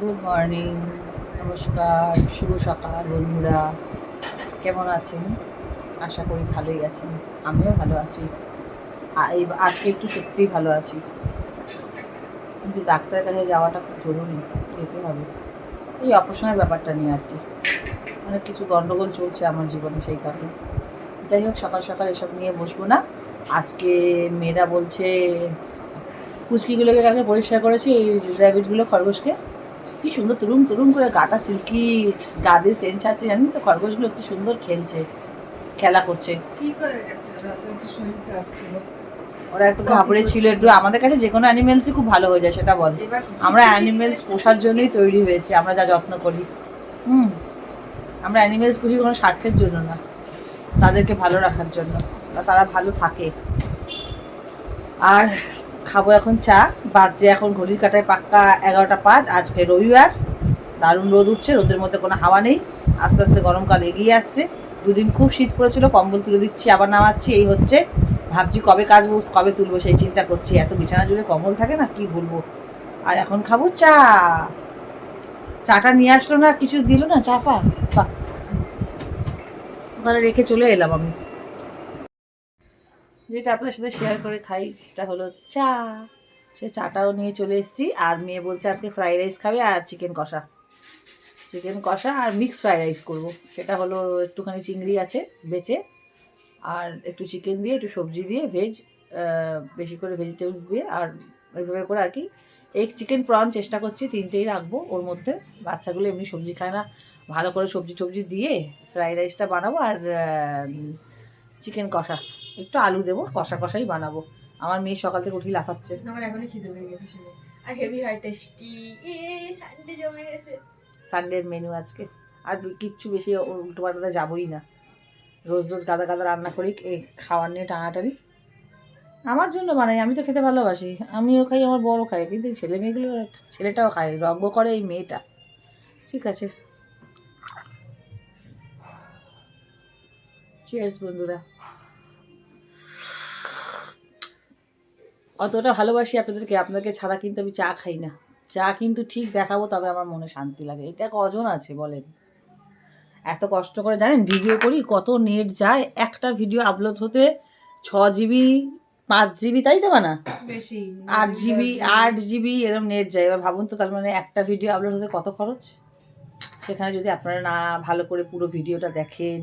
Good morning নমস্কার। শুভ সকাল, বন্ধুরা। কেমন আছেন? আশা করি ভালোই আছেন। আমিও ভালো আছি। আজকে একটু সত্যিই ভালো আছি। কিন্তু ডাক্তারের কাছে যাওয়াটা খুব জরুরি। যেতে হবে। এই অপারেশনের ব্যাপারটা নিয়ে আর কি। অনেক কিছু গণ্ডগোল চলছে আমার জীবনে সেই কারণে। যাই হোক, সকাল সকাল এসব নিয়ে বসবো না। আজকে মেয়েরা বলছে, পুচকিগুলোকে কালকে পরিষ্কার করেছি, এই র্যাবিটগুলো খরগোশকে। কি সুন্দর তুরুম তুরুম করে গাটা সিল্কি গাদে সেন্ট ছাড়ছে জানেন তো? খরগোশগুলো কি সুন্দর খেলছে খেলা করছে। ঠিক হয়ে গেছে শরীর খারাপ ছিল। ওরা একটু ঘাবড়ে ছিল একটু আমাদের কাছে যে কোনো অ্যানিমেলসই খুব ভালো হয়ে যায় সেটা বল। আমরা অ্যানিমেলস পোষার জন্যই তৈরি হয়েছি আমরা যা যত্ন করি। হুম। আমরা অ্যানিমেলস পুষি কোনো স্বার্থের জন্য না তাদেরকে ভালো রাখার জন্য বা তারা ভালো থাকে। আর খাব এখন চা। বাজছে এখন ঘড়ির কাটায় পাক্কা এগারোটা পাঁচ, আজকে রবিবার। দারুণ রোদ উঠছে, রোদের মধ্যে কোনো হাওয়া নেই। আস্তে আস্তে গরমকাল এগিয়ে আসছে। দুদিন খুব শীত পড়েছিল, কম্বল তুলে দিচ্ছি, আবার নামাচ্ছি। এই হচ্ছে, ভাবছি কবে কাচবো, কবে তুলবো, সেই চিন্তা করছি। এত বিছানা জুড়ে কম্বল থাকে না, কি বলব? আর এখন খাব চা। চাটা নিয়ে আসলো না, কিছু দিল না, চা পা রেখে চলে এলাম আমি। যেটা আপনাদের সাথে শেয়ার করে খাই, সেটা হলো চা। সে চাটাও নিয়ে চলে এসেছি, আর মেয়ে বলছে আজকে ফ্রাইড রাইস খাবে আর চিকেন কষা। চিকেন কষা আর মিক্স ফ্রাইড রাইস করব। সেটা হলো একটুখানি চিংড়ি আছে, বেচে, আর একটু চিকেন দিয়ে, একটু সবজি দিয়ে ভেজ বেশি করে ভেজিটেবলস দিয়ে, আর ওইভাবে করে আর কি এক চিকেন প্রন চেষ্টা করছি, তিনটেই রাখব ওর মধ্যে। বাচ্চাগুলো এমনি সবজি খায় না। ভালো করে সবজি টবজি দিয়ে ফ্রাইড রাইসটা বানাবো আর চিকেন কষা। একটু আলু দেবো কষা কষাই বানাবো। আমার মেয়ে সকাল থেকে উঠি লাফাচ্ছে। আমার এখনই খিদে পেয়ে গেছে শুনে। আর হেভি হাই টেস্টি সানডে জমে গেছে। সানডের মেনু আজকে। আর কিচ্ছু বেশি উল্টো পাল্টাতে যাবোই না। রোজ রোজ গাদা গাদা রান্না করি এই খাওয়ার নিয়ে টানাটানি। আমার জন্য বানাই আমি তো খেতে ভালোবাসি। আমিও খাই আমার বড় খাই কিন্তু ছেলে মেয়েগুলো ছেলেটাও খায় রঙ্গ করে এই মেয়েটা। ঠিক আছে। চিয়ার্স বন্ধুরা। অতটা ভালোবাসি আপনাদেরকে আপনাদেরকে ছাড়া কিন্তু আমি চা খাই না। চা কিন্তু ঠিক দেখাবো তবে আমার মনে শান্তি লাগে। এটা কজন আছে বলেন? এত কষ্ট করে জানেন ভিডিও করি কত নেট যায় একটা ভিডিও আপলোড হতে ছ জিবি পাঁচ জিবি তাই তো না বেশি আট জিবি আট জিবি এরকম নেট যায়। এবার ভাবুন তো তার মানে একটা ভিডিও আপলোড হতে কত খরচ? সেখানে যদি আপনারা না ভালো করে পুরো ভিডিওটা দেখেন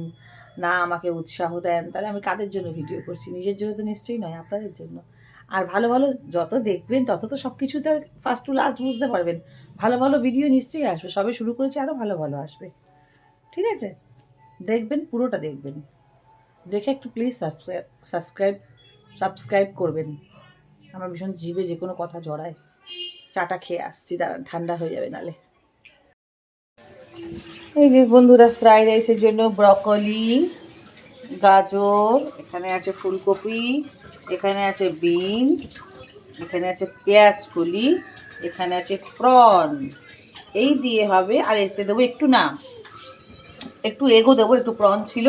না আমাকে উৎসাহ দেন তাহলে আমি কাদের জন্য ভিডিও করছি? নিজের জন্য তো নিশ্চয়ই নয় আপনাদের জন্য। আর ভালো ভালো যত দেখবেন, তত তো সব কিছু তো ফার্স্ট টু লাস্ট বুঝতে পারবেন। ভালো ভালো ভিডিও নিশ্চয়ই আসবে। সবে শুরু করেছে আরও ভালো ভালো আসবে। ঠিক আছে? দেখবেন, পুরোটা দেখবেন। দেখে একটু প্লিজ সাবস্ক্রাইব সাবস্ক্রাইব করবেন। আমার ভীষণ জিভে যে কোনো কথা জড়ায়। চাটা খেয়ে আসছি দাঁড়ান ঠান্ডা হয়ে যাবে নালে। এই যে বন্ধুরা ফ্রাইড রাইসের জন্য ব্রকলি গাজর, এখানে আছে ফুলকপি। এখানে আছে বিনস, এখানে আছে পেঁয়াজ কলি এখানে আছে প্রন। এই দিয়ে হবে, আর এতে দেবো একটু না, একটু এগো দেবো, একটু প্রন ছিল,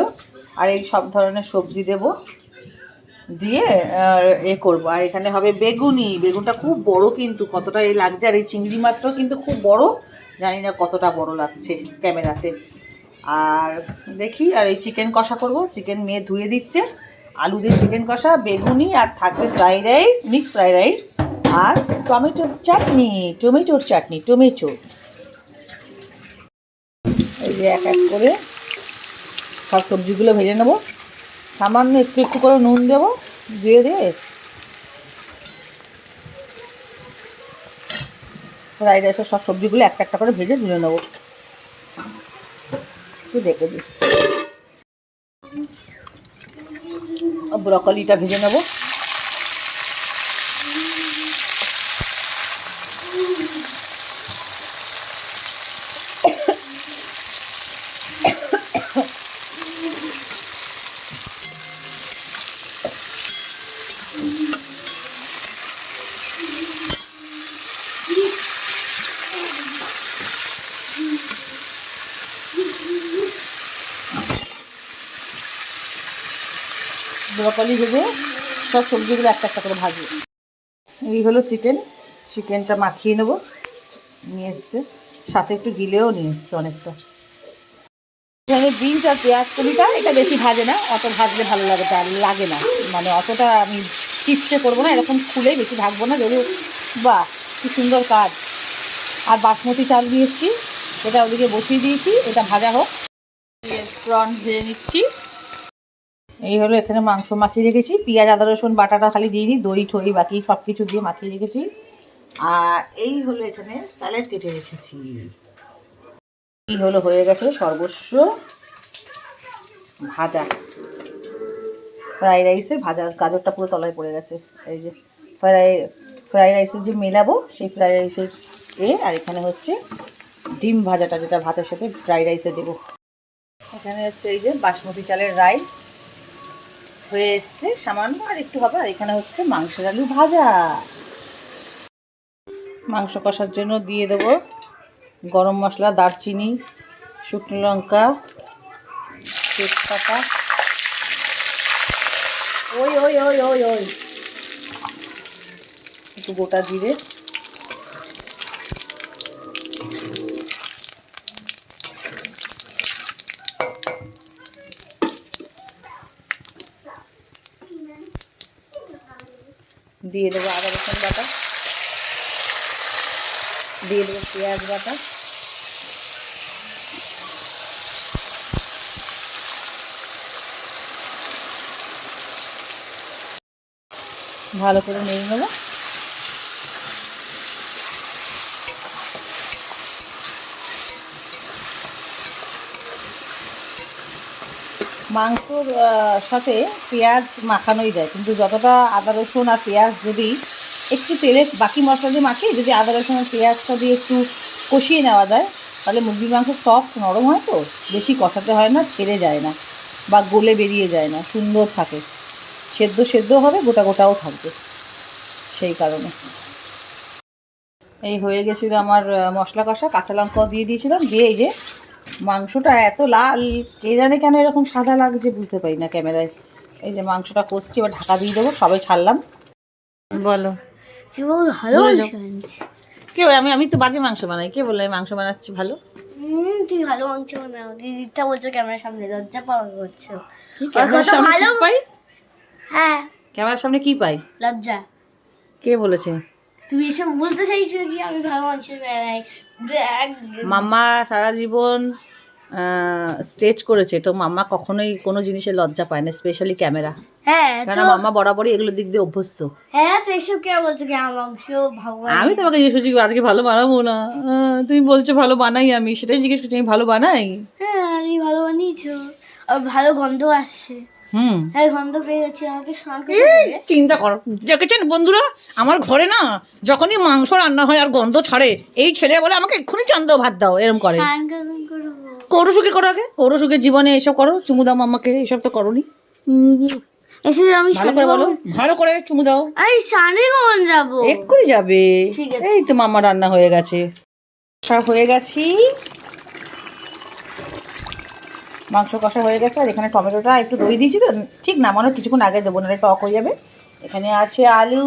আর এই সব ধরনের সবজি দেবো, দিয়ে এ করব। আর এখানে হবে বেগুনি, বেগুনটা খুব বড় কিন্তু, কতটা এই লাগছে, আর এই চিংড়ি মাছটাও কিন্তু খুব বড়, জানি না কতটা বড় লাগছে ক্যামেরাতে। আর দেখি, আর এই চিকেন কষা করব, চিকেন মেয়ে ধুয়ে দিচ্ছে। আলু দিয়ে চিকেন কষা, বেগুনি, আর থাকবে fried rice mix fried rice আর টমেটোর চাটনি টমেটোর চাটনি, টমেটো। এই যে এক এক করে সব সবজিগুলো ভেজে নেব। সামান্য একটু একটু করে নুন দেবো, দিয়ে দিয়ে ফ্রাইড রাইসের সব সবজিগুলো একটা একটা করে ভেজে তুলে নেব। একটু দেখে দিই। ব্রকলিটা ভেজে নেব। ব্রকলি ভেজে সব সবজিগুলো একটা একটা করে ভাজবো এই হলো চিকেন চিকেনটা মাখিয়ে নেব। নিয়ে এসছে। সাথে একটু গিলেও নিয়ে এসছে অনেকটা। এখানে বিনস আর পেঁয়াজ কলিটা এটা বেশি ভাজে না, অত ভাজলে ভালো লাগে তা লাগে না। মানে অতটা আমি চিপসে করব না, এরকম খুলেই বেশি ভাজবো না যদি বাহ, কি সুন্দর কাজ। আর বাসমতি চাল এসেছি, এটা ওদিকে বসিয়ে দিয়েছি, এটা ভাজা হোক। প্রন ভেজে নিচ্ছি। এই হলো এখানে মাংস মাখিয়ে রেখেছি। পেঁয়াজ, আদা, রসুন, বাটাটা খালি দিয়ে দিই, দই ঠই বাকি সব কিছু দিয়ে মাখিয়ে রেখেছি। আর এই হলো এখানে স্যালাড কেটে রেখেছি। এই হলো হয়ে গেছে সর্বস্ব ভাজা। ফ্রাইড রাইসে ভাজা, গাজরটা পুরো তলায় পড়ে গেছে। এই যে ফ্রাই, ফ্রাইড রাইসের যে মেলাবো, সেই ফ্রাইড রাইসের এ, আর এখানে হচ্ছে ডিম ভাজাটা, যেটা ভাতের সাথে ফ্রাইড রাইসে দেবো। এখানে হচ্ছে এই যে বাসমতি চালের রাইস। হয়ে এসছে, সামান্য আর একটু হবে, আর এখানে হচ্ছে মাংসের আলু ভাজা। মাংস কষার জন্য দিয়ে দেবো গরম মশলা, দারচিনি, শুকনো লঙ্কা, তেজপাতা। ওই ওই ওই ওই ওই। একটু গোটা জিরে। দিয়ে দেবো আদা রসুন বাটা। দিয়ে দেবো পেঁয়াজ বাটা। ভালো করে নিয়ে নেব। মাংসর সাথে পেঁয়াজ মাখানোই যায়। কিন্তু যতটা আদা, রসুন আর পেঁয়াজ যদি একটু তেলে বাকি মশলা দিয়ে মাখিয়ে যদি আদা, রসুন আর পেঁয়াজটা দিয়ে একটু কষিয়ে নেওয়া যায়, তাহলে মুরগির মাংস সফট নরম হয় তো, বেশি কষাতে হয় না, ছেড়ে যায় না বা গলে বেরিয়ে যায় না, সুন্দর থাকে। সেদ্ধ সেদ্ধ হবে, গোটা গোটাও থাকবে, সেই কারণে। এই হয়ে গেছিল আমার মশলা কষা, কাঁচা লঙ্কাও দিয়ে দিয়েছিলাম, দিয়ে এই যে মাংসটা এত লাল কে জানে কেন এরকম সাদা লাগছে বুঝতে পারি না ক্যামেরায়। এই যে মাংসটা কষছি এবার ঢাকা দিয়ে দেবো সবাই ছাড়লাম। বলো। ভালো বলে। কে আমি আমি তো বাজে মাংস বানাই কে বললে আমি মাংস বানাচ্ছি ভালো? হুম তুই ভালো মাংস বানাও দিদিটা বলছো ক্যামেরার সামনে লজ্জা পাওয়া করছ। কি ক্যামেরার সামনে কি পাই? হ্যাঁ। ক্যামেরার সামনে কি পাই? লজ্জা। কে বলেছে? তুমি এসব বলতে চাইছো কি? আমি ভালো মাংস বানাই। মাম্মা সারা জীবন স্টেজ করেছে। তো মাম্মা কখনোই কোনো জিনিসে লজ্জা পায় না স্পেশালি ক্যামেরা হ্যাঁ কারণ মাম্মা বরাবরই এগুলো দিক দিয়ে অভ্যস্ত। হ্যাঁ তো এসব কে বলছো কি আমার ভগবান? আমি তোমাকে জিজ্ঞেস করছি আজকে ভালো বানাবো না? তুমি বলছো ভালো বানাই আমি সেটাই জিজ্ঞেস করছি আমি ভালো বানাই? হ্যাঁ আমি ভালো বানিয়েছো। আর ভালো গন্ধ আসছে। হুম। হ্যাঁ গন্ধ পেয়ে গেছি আমাকে স্নান করতে চিন্তা করো। দেখেছেন বন্ধুরা? আমার ঘরে না যখনই মাংস রান্না হয় আর গন্ধ ছাড়ে এই ছেলে বলে আমাকে এক্ষুনি চান দাও ভাত দাও। এরম করে। কৌরসুখে করো আগে। কৌরসুখের জীবনে এসব করো। চুমু দাও মাম্মাকে এসব তো করোনি। এসে আমি ভালো করে বলো। ভালো করে চুমু দাও। আমি সানে কখন যাব? এক্ষুনি যাবে। এই তো মামা রান্না হয়ে গেছে। সব হয়ে গেছি। মাংস কষা হয়ে গেছে। আর এখানে টমেটোটা একটু দই দিয়েছি তো। ঠিক নামানোর কিছুক্ষণ আগে দেবো না টক হয়ে যাবে। এখানে আছে আলু।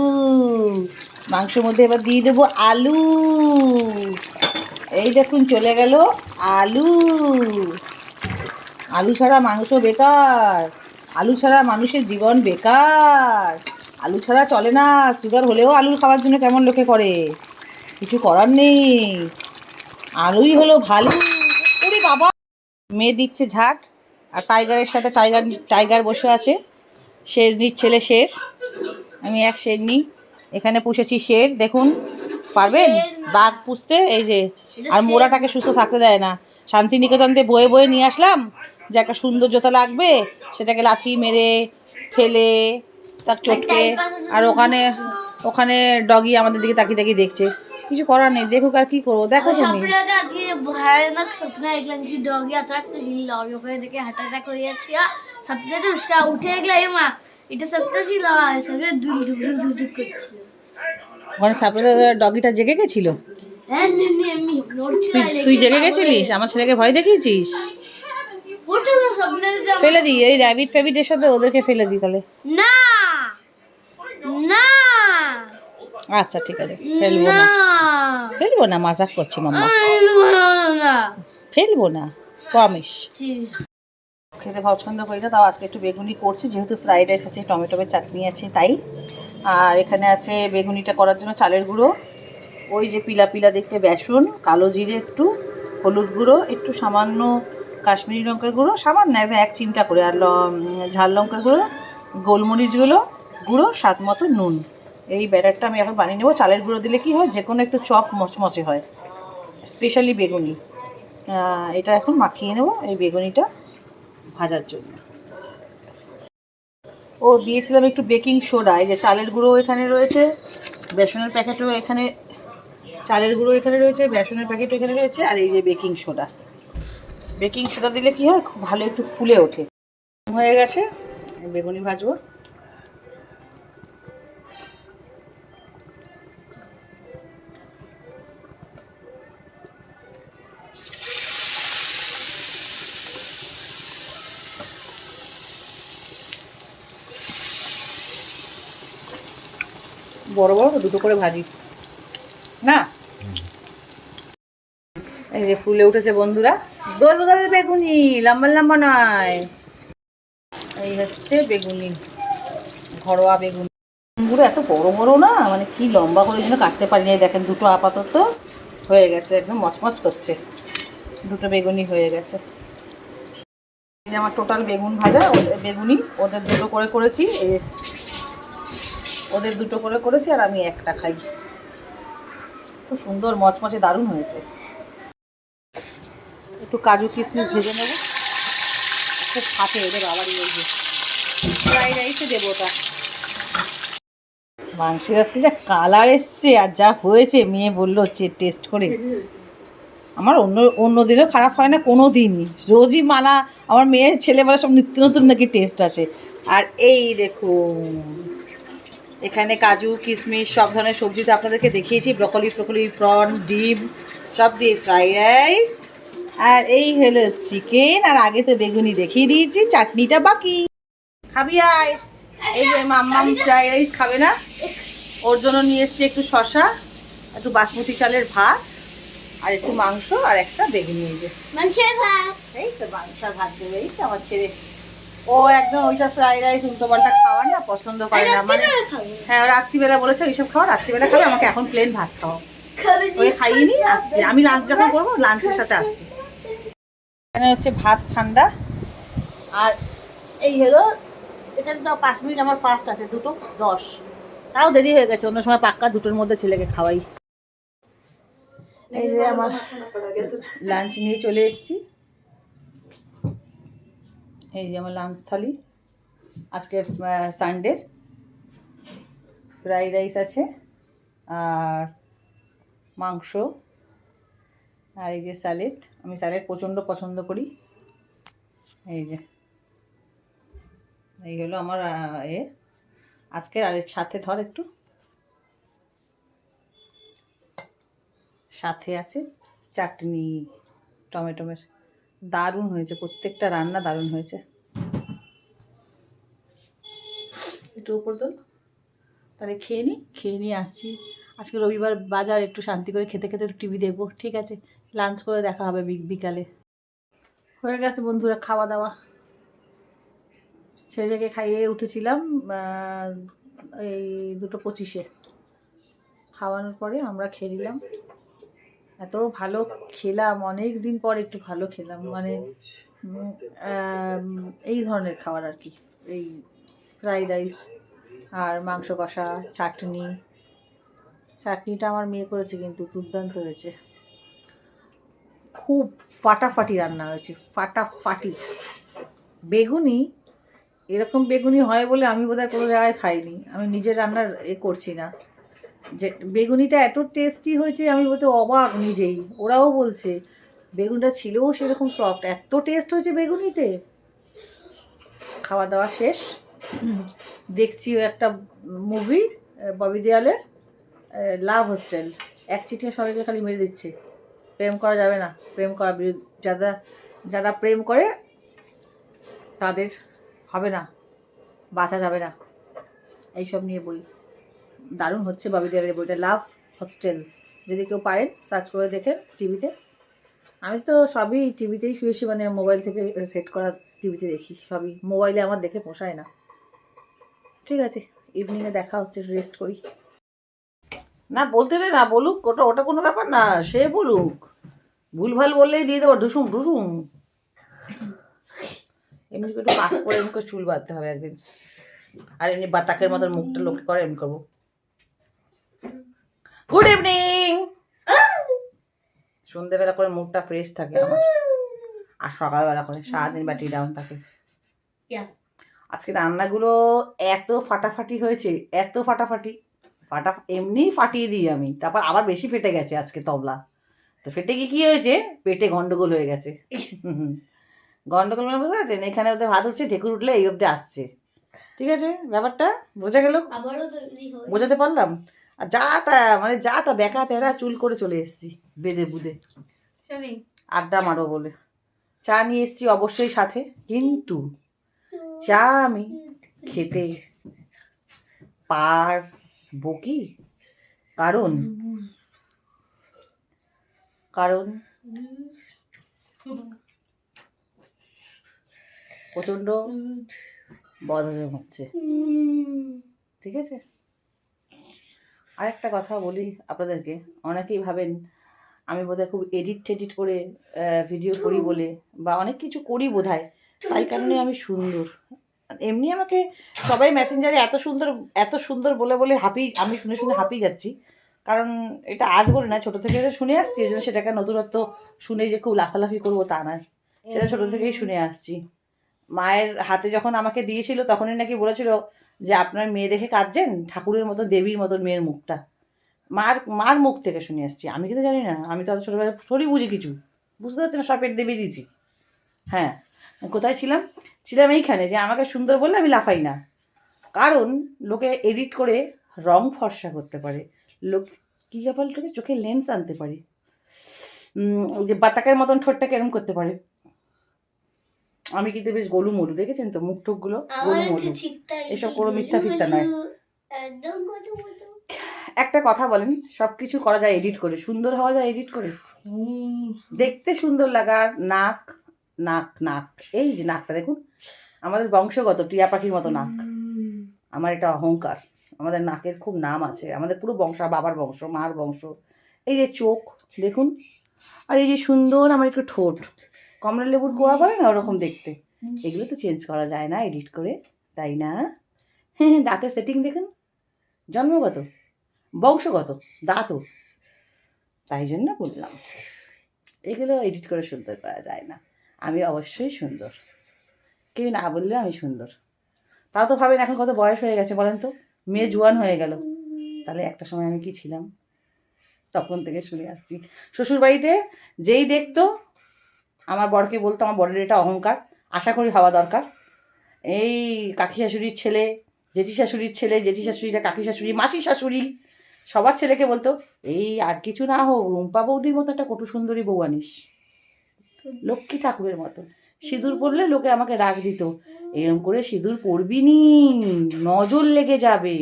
মাংসের মধ্যে এবার দিয়ে দেবো আলু। এই দেখুন, চলে গেল আলু। আলু ছাড়া মাংস বেকার। আলু ছাড়া মানুষের জীবন বেকার। আলু ছাড়া চলে না। সুগার হলেও আলু খাওয়ার জন্য কেমন লোকে করে? কিছু করার নেই। আলুই হলো ভালো। ওরে বাবা! মেয়ে দিচ্ছে ঝাট। আর টাইগারের সাথে টাইগার টাইগার বসে আছে। শের ছেলে শের। আমি এক শের নিই। এখানে পুষেছি শের। দেখুন পারবেন বাঘ পুষতে এই যে আর মোড়াটাকে সুস্থ থাকতে দেয় না শান্তিনিকেতন থেকে বয়ে বয়ে নিয়ে আসলাম যে একটা সুন্দর জোতা লাগবে সেটাকে লাথি মেরে ফেলে তার চটকে আর ওখানে ওখানে ডগি আমাদের দিকে তাকিয়ে তাকিয়ে দেখছে কিছু করার নেই দেখুক আর কি করবো দেখো তুমি স্বপ্নে আজকে ভয়ানক স্বপ্ন দেখলাম कि डॉगी अचानक से हिल रहा और ऊपर देखे हार्ट अटैक हो गया था सपने तो उसका उठे गया ये माँ এটা সপ্তাহ ছিল সবে দুল দুল দুল দুল দুল করছিল ওখানে সাপড়ে ডগিটা জেগে গেছিল? হ্যাঁ এমনি নড়ছিল তুই জেগে গেছিলিস? আমার ছেলেকে ভয় দেখিয়েছিস? ফেলে দিই এই র্যাবিট ফ্যাবিটের সাথে ওদেরকে ফেলে দিই তাহলে। না! না! আচ্ছা ঠিক আছে ফেলব না। ফেলব না মাজাক করছি মাম্মা। ফেলব না প্রমিস খেতে পছন্দ করি না তাও আজকে একটু বেগুনি করছি যেহেতু ফ্রাইড রাইস আছে টমেটোমের চাটনি আছে তাই। আর এখানে আছে বেগুনিটা করার জন্য চালের গুঁড়ো, ওই যে পিলা পিলা দেখতে বেসন, কালো জিরে একটু, হলুদ গুঁড়ো, একটু সামান্য কাশ্মীরি লঙ্কার গুঁড়ো, সামান্য একদম এক চিমটা করে, আর ঝাল লঙ্কার গুঁড়ো গোলমরিচগুলো গুঁড়ো স্বাদ মতো নুন। এই ব্যাটারটা আমি এখন বানিয়ে নেব। চালের গুঁড়ো দিলে কি হয়? যে কোনো একটু চপ মচমচে হয়, স্পেশালি বেগুনি। এটা এখন মাখিয়ে নেব এই বেগুনিটা ভাজার জন্য। ও দিয়েছিলাম একটু বেকিং সোডা, এই যে চালের গুঁড়ো এখানে রয়েছে, বেসনের প্যাকেটও এখানে, চালের গুঁড়ো এখানে রয়েছে, বেসনের প্যাকেটও এখানে রয়েছে, আর এই যে বেকিং সোডা। বেকিং সোডা দিলে কি হয়, খুব ভালো একটু ফুলে ওঠে। হয়ে গেছে, বেগুনি ভাজবো। বড় বড় দুটো করে ভাজি। না? এই যে ফুলে উঠেছে বন্ধুরা। গোল গোল বেগুনি, লম্বা লম্বা নয়। এই হচ্ছে বেগুনি, ঘরোয়া বেগুনি। পুরো এত বড় বড় না? মানে কি লম্বা করে জন্য কাটতে পারি না দেখেন দুটো আপাতত হয়ে গেছে, একদম মচমচ করছে। দুটো বেগুনি হয়ে গেছে। আমার টোটাল বেগুন ভাজা বেগুনি, ওদের দুটো করে করেছি। ওদের দুটো করে করেছি আর আমি একটা খাই। খুব সুন্দর মচমচে দারুণ হয়েছে। একটু কাজু কিশমিশ ভেজে নেব। খুব ফাটে ওদের ওই যে। ফ্রাইড রাইসে দেবো ওটা। মাংসের আজকে যা কালার এসছে আর যা হয়েছে মেয়ে বলল হচ্ছে টেস্ট করে। আমার অন্য অন্য দিনও খারাপ হয় না কোনো দিনই রোজই মালা আমার মেয়ের ছেলেবেলা সব নিত্য নতুন নাকি টেস্ট আসে। আর এই দেখুন এখানে কাজু কিশমিশ সব ধরনের সবজি তো আপনাদেরকে দেখিয়েছি। ব্রকলি ফ্রকলি প্রন ডিম সব দিয়ে ফ্রাইড রাইস আর এই হলো চিকেন আর আগে তো বেগুনি দেখিয়ে দিয়েছি চাটনিটা বাকি। খাবি আয়। এই যে মাম্মাম ফ্রাইড রাইস খাবে না? ওর জন্য নিয়ে এসছি একটু শশা একটু বাসমতি চালের ভাত আর একটু মাংস আর একটা বেগুনি এই যে। মাংসের ভাত। এই তো মাংস আর ভাত দেবে এই তো আমার ছেলে ও একদম ওইসব ফ্রাইড রাইস উল্টো পাল্টা খাওয়ার না পছন্দ করে না মানে হ্যাঁ রাত্রিবেলা বলেছে ওইসব খাওয়া রাত্রিবেলা খাবে আমাকে এখন প্লেন ভাত খাও ওকে খাইয়ে নি আসছি। আমি লাঞ্চ যখন করব লাঞ্চের সাথে আসছি। এখানে হচ্ছে ভাত ঠান্ডা। আর এই হলো এখানে তো পাঁচ মিনিট আমার ফার্স্ট আছে দুটো দশ। তাও দেরি হয়ে গেছে অন্য সময় পাক্কা দুটোর মধ্যে ছেলেকে খাওয়াই। এই যে আমার লাঞ্চ নিয়ে চলে এসেছি। এই যে আমার লাঞ্চ থালি। আজকে সানডের ফ্রাইড রাইস আছে আর মাংস আর এই যে স্যালেড আমি স্যালেড প্রচণ্ড পছন্দ করি। এই যে। এই হলো আমার এ। আজকে আর সাথে ধর একটু। সাথে আছে চাটনি, টমেটোমের। দারুণ হয়েছে, প্রত্যেকটা রান্না দারুণ হয়েছে। একটু উপর তোল। তাহলে খেয়ে নিই খেয়ে নিয়ে আসছি। আজকে রবিবার বাজার, একটু শান্তি করে খেতে খেতে টিভি দেখব, ঠিক আছে? লাঞ্চ করে দেখা হবে বিকালে। হয়ে গেছে বন্ধুরা খাওয়া দাওয়া। ছেলেকে খাইয়ে উঠেছিলাম এই দুটো পঁচিশে। খাওয়ানোর পরে আমরা খেয়ে নিলাম। এত ভালো খেলাম অনেক দিন পর একটু ভালো খেলাম মানে এই ধরনের খাবার আর কি, এই ফ্রাইড রাইস আর মাংস কষা, চাটনি। চাটনিটা আমার মেয়ে করেছে কিন্তু, দুর্দান্ত হয়েছে। খুব ফাটাফাটি রান্না হয়েছে, ফাটাফাটি। বেগুনি, এরকম বেগুনি হয় বলে আমি বোধহয় কোনো জায়গায় খাইনি, আমি নিজের রান্নার এ করছি না। যে বেগুনিটা এত টেস্টি হয়েছে, আমি বলতে অবাক নিজেই। ওরাও বলছে, বেগুনটা ছিলও সেরকম সফট এত টেস্ট হয়েছে বেগুনিতে। খাওয়া দাওয়া শেষ। দেখছি একটা মুভি ববি দেয়ালের লাভ হোস্টেল এক চিঠিয়ে সবাইকে খালি মেরে দিচ্ছে। প্রেম করা যাবে না, প্রেম করা যারা যারা প্রেম করে, তাদের হবে না, বাঁচা যাবে না। এইসব নিয়ে বই। দারুণ হচ্ছে বাবি দেয়ালের বইটা, লাভ হোস্টেল। যদি কেউ পারেন, সার্চ করে দেখেন টিভিতে। আমি তো সবই টিভিতেই শুয়েছি মানে মোবাইল থেকে সেট করা টিভিতে দেখি, সবই। মোবাইলে আমার দেখে পোষায় না। ঠিক আছে ইভিনিংয়ে দেখা হচ্ছে রেস্ট করি। না, বলতে দে না, বলুক, ওটা ওটা কোনো ব্যাপার না, সে বলুক। ভুলভাল বললেই দিয়ে দেবো, ঢুসুম ঢুসুম। এমনি একটু পাক করে মুখে চুল বাঁধতে হবে একদিন। আর এমনি বাতাকের মতন মুখটা লোকে করে এমনি করব। গুড ইভিনিং সন্ধেবেলা করে মুডটা ফ্রেশ থাকে আমার। আর সকালবেলা করে সারাদিন ব্যাটারি ডাউন থাকে। আজকে রান্নাগুলো এত ফাটাফাটি হয়েছে এত ফাটাফাটি। ফাটা এমনি ফাটিয়ে দিই আমি। তারপর আবার বেশি ফেটে গেছে আজকে তবলা। তো ফেটে গিয়ে কী হয়েছে? পেটে গন্ডগোল হয়ে গেছে। গন্ডগোল মানে বুঝতে পারছেন? এখানে ওদের ভাত উঠছে ঢেকুর উঠলে এই অব্দি আসছে। ঠিক আছে? ব্যাপারটা বোঝা গেল? বোঝাতে পারলাম? আর যা তা মানে যা তা বেকা তেরা চুল করে চলে এসেছি বেঁধে বুধে। আড্ডা মারো বলে। চা নিয়ে এসেছি অবশ্যই সাথে কিন্তু চা আমি খেতে পার বকি কারণ কারণ প্রচণ্ড বদহজম হচ্ছে। ঠিক আছে? আরেকটা কথা বলি আপনাদেরকে। অনেকেই ভাবেন আমি বোধহয় খুব এডিট টেডিট করে ভিডিও করি বলে বা অনেক কিছু করি বোধ হয় তাই কারণে আমি সুন্দর। এমনি আমাকে সবাই মেসেঞ্জারে এত সুন্দর এত সুন্দর বলে বলে হাঁপি আমি শুনে শুনে হাঁপিয়ে যাচ্ছি। কারণ এটা আজ বলে না, ছোটো থেকে শুনে আসছি ওই জন্য সেটাকে নতুনত্ব শুনে যে খুব লাফালাফি করব তা নয়। সেটা ছোটো থেকেই শুনে আসছি। মায়ের হাতে যখন আমাকে দিয়েছিল, তখনই নাকি বলেছিল যে আপনার মেয়ে দেখে কাঁদছেন? ঠাকুরের মতো দেবীর মতো মেয়ের মুখটা। মার মার মুখ থেকে শুনে আসছি। আমি কিন্তু জানি না। আমি তো ছোটোবেলায় থোড়ি বুঝি কিছু। বুঝতে পারছি না সপের দেবী দিয়েছি। হ্যাঁ কোথায় ছিলাম? ছিলাম এইখানে যে আমাকে সুন্দর বললে আমি লাফাই না। কারণ লোকে এডিট করে রং ফর্সা করতে পারে। লোক কী ব্যাপারটাকে চোখে লেন্স আনতে পারে? যে বাতাকের মতন ঠোঁটটাকে এরম করতে পারে? আমি কিন্তু বেশ গোলু মলু দেখেছেন তো মুখ টুকগুলো? গোলু মলু। এসব কোনো মিথ্যা ফিথ্যা নয়। একটা কথা বলেন সব কিছু করা যায় এডিট করে সুন্দর হওয়া যায় এডিট করে? দেখতে সুন্দর লাগার নাক নাক নাক এই যে নাকটা দেখুন আমাদের বংশগত টিয়া পাখির মতো নাক। আমার এটা অহংকার আমাদের নাকের খুব নাম আছে আমাদের পুরো বংশ বাবার বংশ মার বংশ এই যে চোখ দেখুন আর এই যে সুন্দর আমার একটু ঠোঁট। কমলা লেবুর গোয়া করে না ওরকম দেখতে? এগুলো তো চেঞ্জ করা যায় না এডিট করে তাই না? হ্যাঁ দাঁতের সেটিং দেখুন। জন্মগত বংশগত দাঁতও। তাই জন্য বললাম। এগুলো এডিট করে সুন্দর করা যায় না। আমি অবশ্যই সুন্দর। কেউ না বললে আমি সুন্দর। তাও তো ভাবেন এখন কত বয়স হয়ে গেছে বলেন তো? মেয়ে জোয়ান হয়ে গেল। তাহলে একটা সময় আমি কি ছিলাম? তখন থেকে শুনে আসছি। শ্বশুরবাড়িতে যেই দেখতো আমার বরকে বলতো আমার বরের এটা অহংকার আশা করি হওয়া দরকার। এই কাকি শাশুড়ির ছেলে জেঠি শাশুড়ির ছেলে জেঠি শাশুড়িটা কাকি শাশুড়ি মাসি শাশুড়ি সবার ছেলেকে বলতো এই আর কিছু না হোক রুম্পা বৌদির মতো একটা কটু সুন্দরী বউ আনিস। লক্ষ্মী ঠাকুরের মতো। সিঁদুর পরলে লোকে আমাকে রাগ দিত এরম করে সিঁদুর পরবি নি নজর লেগে যাবে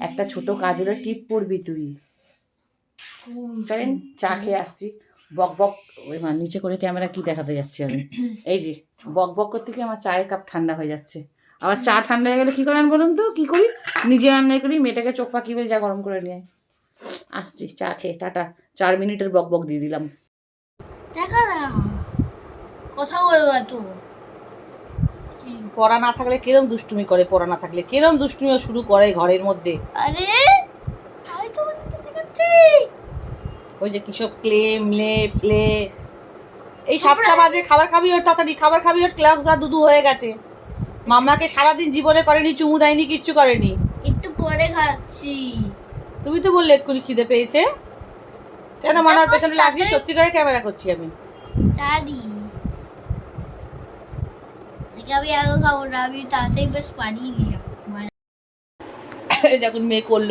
একটা ছোট কাজের টিপ পরবি তুই। চলেন চা খেয়ে আসছি। বক বক ওই মা নিচে করে ক্যামেরা কি দেখাতে যাচ্ছি আমি? এই যে বক বক করতে গিয়ে আমার চায়ের কাপ ঠান্ডা হয়ে যাচ্ছে। আবার চা ঠান্ডা হয়ে গেলে কী করেন বলুন তো? কী করি? নিজে রান্না করি মেয়েটাকে চোখ পাকি করে যা গরম করে নিয়ে আয়। আসছি চা খেয়ে টাটা। চার মিনিটের বক বক দিয়ে দিলাম। দেখা কথা বলব এত পড়া না থাকলে কিরম দুষ্টুমি করে? পড়া না থাকলে কিরম দুষ্টুমিও শুরু করে ঘরের মধ্যে? আরে আমি তো দেখাচ্ছি ওই যে কিসব ক্লে মলে প্লে। এই সাতটা বাজে খাবার খাবি ওর তাড়াতাড়ি খাবার খাবি ওর ক্লাস বা দুদু হয়ে গেছে। মামাকে সারাদিন জীবনে করেনি চুমু দেয়নি কিচ্ছু করেনি। একটু পরে খাচ্ছি। তুমি তো বললে এক্ষুনি খিদে পেয়েছে। কেন মানার পেছনে লাগছে? সত্যি করে ক্যামেরা করছি আমি। দাদি। আমি আগে খাব না আমি তাড়াতাড়ি বেশ পানি দিলাম দেখুন মেয়ে করল।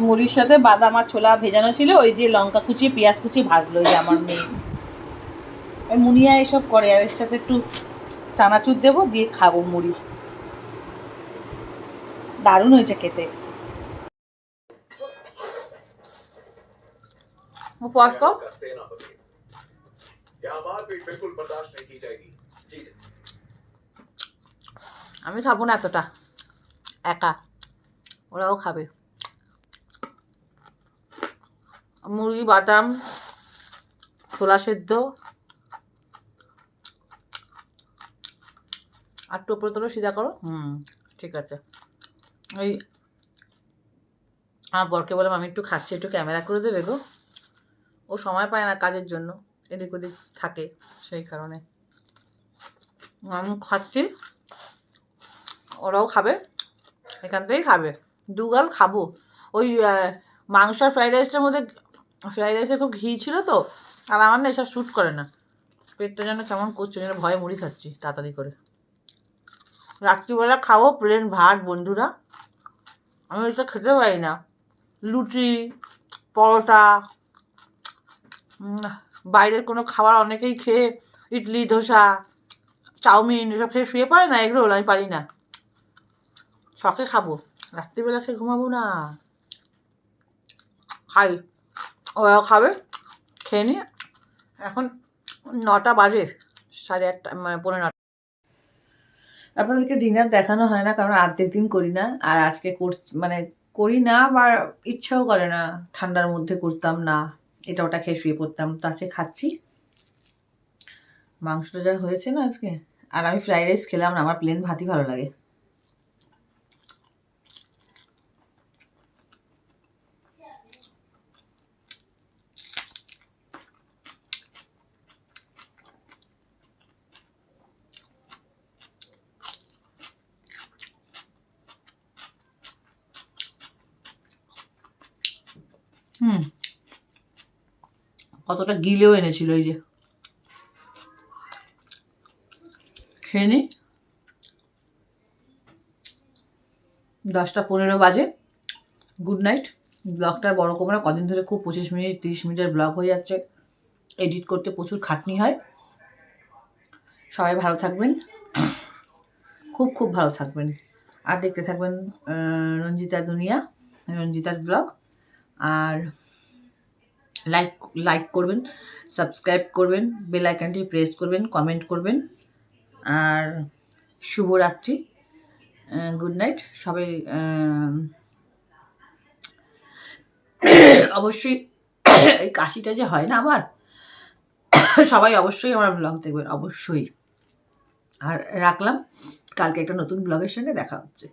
মুড়ির সাথে বাদাম আর ছোলা ভেজানো ছিল ওই দিয়ে লঙ্কা কুচিয়ে পেঁয়াজ কুচিয়ে ভাজলো এই যে আমার মেয়ে ওই মুনিয়া এসব করে আর এর সাথে একটু চানাচুর দেবো দিয়ে খাবো মুড়ি দারুণ হয়েছে খেতে उपवास को का सेनापति यहाँ मारपीट बिल्कुल बर्दाश्त नहीं की जाएगी जी सर। আমি খাবো না এতটা একা ওরাও খাবে মুরগি, বাদাম, ছোলা সেদ্ধ আর টোপরে তোলো সিধা করো। হুম, ঠিক আছে। ওই আমার বরকে বললাম, আমি একটু খাচ্ছি, একটু ক্যামেরা করে দেবে গো। ও সময় পায় না কাজের জন্য, এদিক ওদিক থাকে সেই কারণে। আমি খাচ্ছি, ওরাও খাবে, এখান থেকেই খাবে। দুগাল খাব। ওই মাংস আর ফ্রাইড রাইসটার মধ্যে ফ্রাইড রাইসে খুব ঘি ছিল তো, আর আমার না এসব শ্যুট করে না। পেটটা যেন কেমন করছে, যেন ভয়ে মুড়ি খাচ্ছি, তাড়াতাড়ি করে। রাত্রিবেলা খাব প্লেন ভাত, বন্ধুরা। আমি এটা খেতে পারি না। লুচি, পরোটা বাইরের কোনো খাবার অনেকেই খেয়ে, ইডলি, ধোসা, চাউমিন, এসব খেয়ে শুয়ে পারে না এগুলো? আমি পারি না। শখে খাব। রাত্রিবেলা খেয়ে ঘুমাবো না। খাই। ওরাও খাবে। খেয়ে নিয়ে এখন নটা বাজে, সাড়ে আটটা মানে পনেরো নটা। আপনাদেরকে ডিনার দেখানো হয় না, কারণ আর্ধেক দিন করি না, আর আজকে কর মানে করি না, বা ইচ্ছাও করে না, ঠান্ডার মধ্যে করতাম না, এটা ওটা খেয়ে শুয়ে পড়তাম। তো আজকে খাচ্ছি। মাংসটা যা হয়েছে না আজকে, আর আমি ফ্রাইড রাইস খেলাম না, আমার প্লেন ভাতই ভালো লাগে হুম কতটা গিলেও এনেছিল, এই যে। খেয়ে নি। দশটা পনেরো বাজে। Good night. ব্লগটার বড় না, কদিন ধরে খুব পঁচিশ মিনিট, তিরিশ মিনিটের ব্লগ হয়ে যাচ্ছে। এডিট করতে প্রচুর খাটনি হয়। সবাই ভালো থাকবেন। খুব খুব ভালো থাকবেন। আর দেখতে থাকবেন রঞ্জিতা দুনিয়া, রঞ্জিতার ব্লগ। আর লাইক লাইক করবেন সাবস্ক্রাইব করবেন বেল আইকনটি প্রেস করবেন কমেন্ট করবেন। আর শুভরাত্রি গুড নাইট সবাই অবশ্যই এই কাশিটা যে হয় না আমার সবাই অবশ্যই আমার ব্লগ দেখবেন, অবশ্যই। আর রাখলাম, কালকে একটা নতুন ব্লগের সঙ্গে দেখা হচ্ছে।